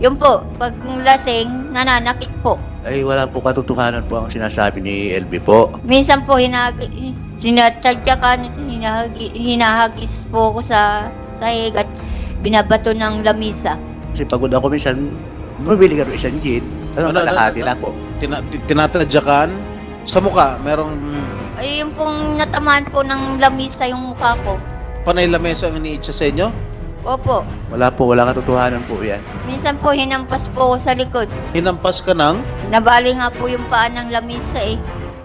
Yun po, pag lasing, nananakit po. Ay wala po katotohanan po ang sinasabi ni LB po. Minsan po, hinag sinatadyakan, hinahagi, hinahagis po ako sa sahig at binabato ng lamisa. Kasi pagod ako minsan, bumibili ka rin isang gin. Ano, Ano, kalahati lang po. Tina- ti- tinatadyakan sa mukha, merong Ay, yung pong natamaan po ng lamisa yung mukha ko. panay lamesa ang iniitsa sa inyo? Opo. Wala po, wala katotohanan po yan. Minsan po, hinampas po ako sa likod. Hinampas ka ng Nabali nga po yung paa ng lamisa eh.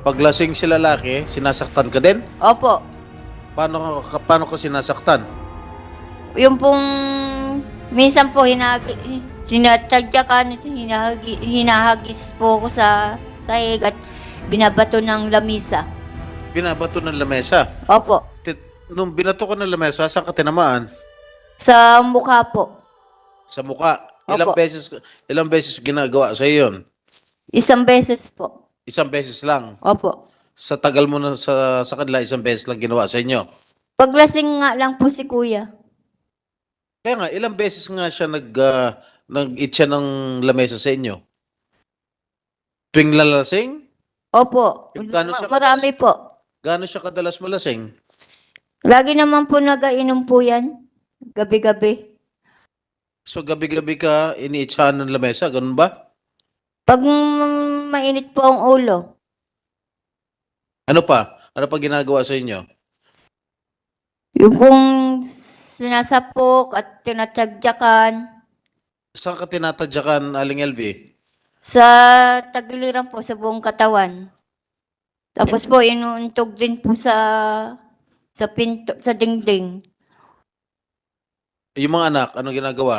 paglasing si lalaki, sinasaktan ka din? Opo. Paano ka, paano ka sinasaktan? Yung pong minsan po hinagi, sinatadyakan, hinahagi, hinahagis po ako sa sahig at binabato ng lamisa. Binabato ng lamesa. Opo. Ti- Nung binato ka ng lamesa, saan ka tinamaan? Sa mukha po. Sa mukha. Ilang Opo. beses ilang beses ginagawa sa 'yon? Isang beses po. Isang beses lang. Opo. Sa tagal mo na sa sa kanila, isang beses lang ginawa sa inyo. Paglasing nga lang po si kuya. Kaya nga, ilang beses nga siya nag ah, nag-itcha ng lamesa sa inyo? Tuwing lalasing? Opo. Yung gano'n siya Ma- Marami po. Gaano siya kadalas malasing? Lagi naman po nagainom po yan. Gabi-gabi. So gabi-gabi ka iniitsahan ng lamesa, ganun ba? Pag mm, mainit po ang ulo, Ano pa? Ano pa ginagawa sa inyo? yung pong sinasapok at tinatagyakan Saan ka tinatadyakan, Aling LV? sa tagiliran po sa buong katawan. Tapos po inuuntog din po sa sa pinto, sa dingding. Yung mga anak, ano ginagawa?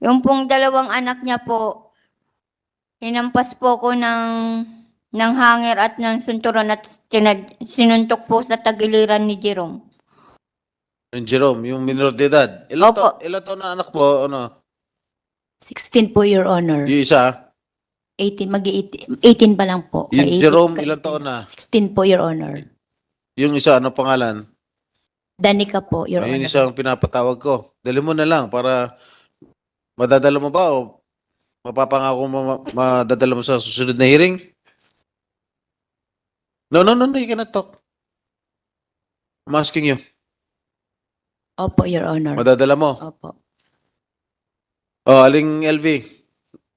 Yung pong dalawang anak niya po, hinampas po ko ng ng hanger at ng sunturon at tinad, sinuntok po sa tagiliran ni Jerome. Yung Jerome, yung minor de edad. Ilan, Opo. ta- ilan taon na anak mo? Ano? 16 po, Your Honor. Yung isa? 18, mag 18, 18 pa lang po. Yung Kay 18 Jerome, ilan 18. taon na? 16 po, Your Honor. Yung isa, ano pangalan? Danica po, Your Ayun Honor. isa ang pinapatawag ko. Dali mo na lang para madadala mo ba o mapapangako mo ma- madadala mo sa susunod na hearing? No, no, no, no, you cannot talk. I'm asking you. Opo, Your Honor. Madadala mo. Opo. Oh, aling LV.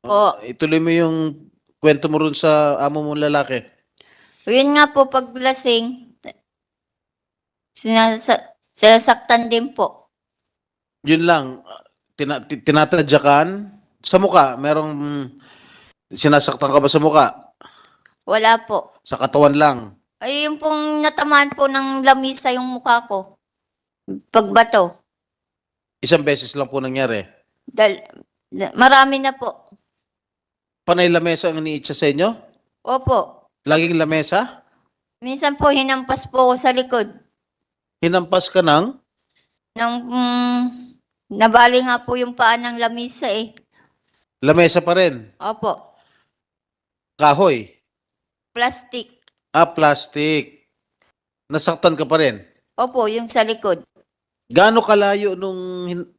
Po. Ituloy mo yung kwento mo rin sa amo mong lalaki. Yun nga po, pag lasing, sinasa, sinasaktan din po. Yun lang. Tina, ti- tinatadyakan sa muka. Merong sinasaktan ka ba sa muka? Wala po. Sa katawan lang. Ay, yung pong natamaan po ng lamisa yung mukha ko. Pagbato. Isang beses lang po nangyari. Dal, na- marami na po. Panay lamesa ang iniitsa sa inyo? Opo. Laging lamesa? Minsan po, hinampas po ako sa likod. Hinampas ka ng? Nang, mm, nabali nga po yung paa ng lamisa eh. Lamesa pa rin. Opo. Kahoy. Plastic. Ah, plastic. Nasaktan ka pa rin. Opo, yung sa likod. Gaano kalayo nung hin-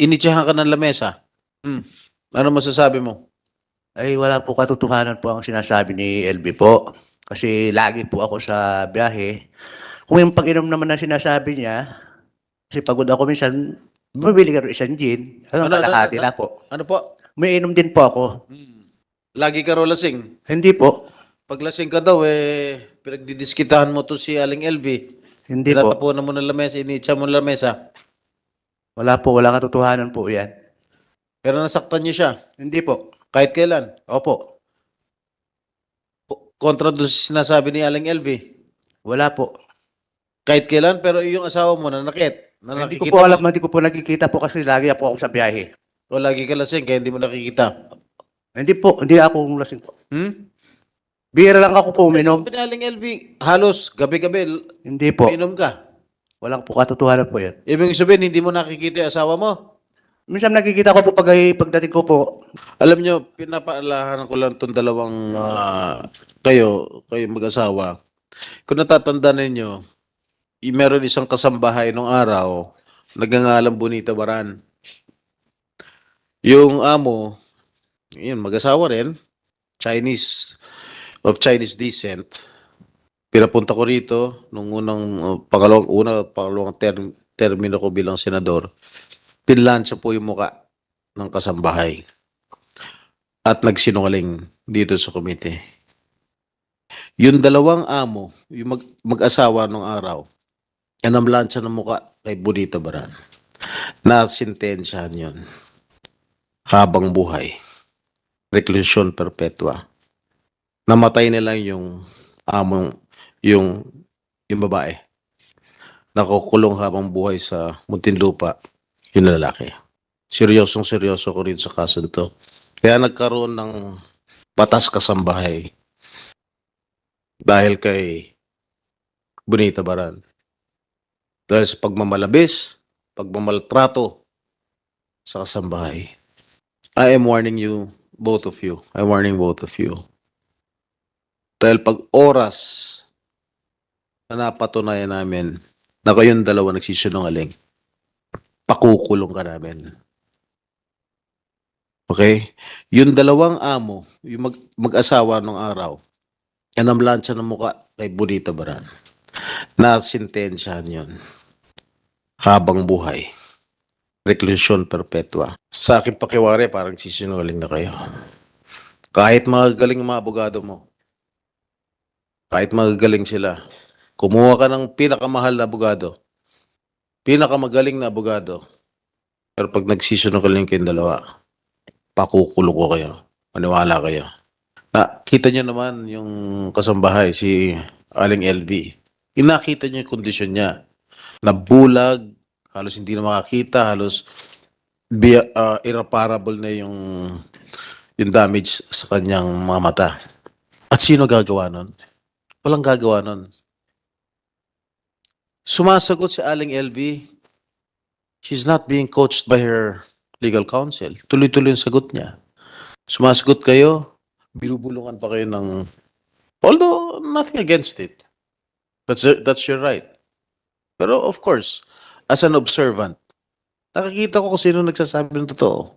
initsahan ka ng lamesa? Hmm. Ano masasabi mo? Ay wala po katotohanan po ang sinasabi ni LB po. Kasi lagi po ako sa biyahe. Kung yung pag-inom naman na sinasabi niya, kasi pagod ako minsan, bumibili ka rin isang gin. Ano, Ano, ano, kalahati ano? lang po. Ano po? May inom din po ako. Lagi ka raw lasing. Hindi po. Pag lasing ka daw, eh, pinagdidiskitahan mo to si Aling LV. Hindi po. Tinatapunan mo ng lamesa, initsa mo ng lamesa. Wala po, wala katotohanan po yan. Pero nasaktan niyo siya. Hindi po. Kahit kailan. Opo. Kontra doon sa sinasabi ni Aling LV. Wala po. Kahit kailan, pero yung asawa mo nanakit. Na Hindi ko po alam, hindi ko po nakikita po kasi lagi po ako sa biyahe. O lagi ka lasing, kaya hindi mo nakikita. Hindi po, hindi ako lasing po. Hmm? Bira lang ako po uminom. Sabi ni Aling LV, halos gabi-gabi, Hindi po. uminom ka. Walang po katotohanan po yan. Ibig sabihin, hindi mo nakikita yung asawa mo. Minsan nakikita ko po pag pagdating ko po, Alam nyo, pinapaalahan ko lang itong dalawang ah, kayo, kayo mag-asawa. Kung natatanda ninyo, meron isang kasambahay nung araw, nagangalang Bonita Baran. Yung amo, Yun, mag-asawa rin. Chinese, of Chinese descent. Pinapunta ko rito nung unang, uh, pangalawang, una, pangalawang term, termino ko bilang senador. Pinlansya po yung muka ng kasambahay. At nagsinungaling dito sa komite. Yung dalawang amo, yung mag, mag-asawa nung araw, yan ang lansya ng muka kay Bonita Baran. Na sintensyahan yun. Habang buhay. Reclusion perpetua. Namatay nila yung among yung yung babae. Nakukulong habang buhay sa Muntinlupa yung lalaki. Seryosong seryoso ko rin sa kaso nito. Kaya nagkaroon ng batas kasambahay dahil kay Bonita Baran. Dahil sa pagmamalabis, pagmamaltrato sa kasambahay. I am warning you, both of you. I'm warning both of you. Dahil pag oras na napatunayan namin na kayong dalawa nagsisinungaling, pakukulong ka namin. Okay? Yung dalawang amo, yung mag- mag-asawa nung araw, yan ang lansya ng muka kay Bonita Baran. Na sintensyahan yun. Habang buhay. Reclusion perpetua. Sa akin pakiwari, parang sisinungaling na kayo. Kahit magagaling mga abogado mo, kahit magagaling sila, kumuha ka ng pinakamahal na abogado, pinakamagaling na abogado, pero pag nagsisinungaling kayong dalawa, pakukulong ko kayo. Maniwala kayo. Na, kita niyo naman yung kasambahay, si Aling LV. Inakita niyo yung kondisyon niya. Nabulag, halos hindi na makakita, halos bi- uh, irreparable na yung yung damage sa kanyang mga mata. At sino gagawa nun? Walang gagawa nun. Sumasagot si Aling LV, she's not being coached by her legal counsel. Tuloy-tuloy yung sagot niya. Sumasagot kayo, binubulungan pa kayo ng... Although, nothing against it. That's, that's your right. Pero of course, as an observant, nakikita ko kung sino nagsasabi ng totoo.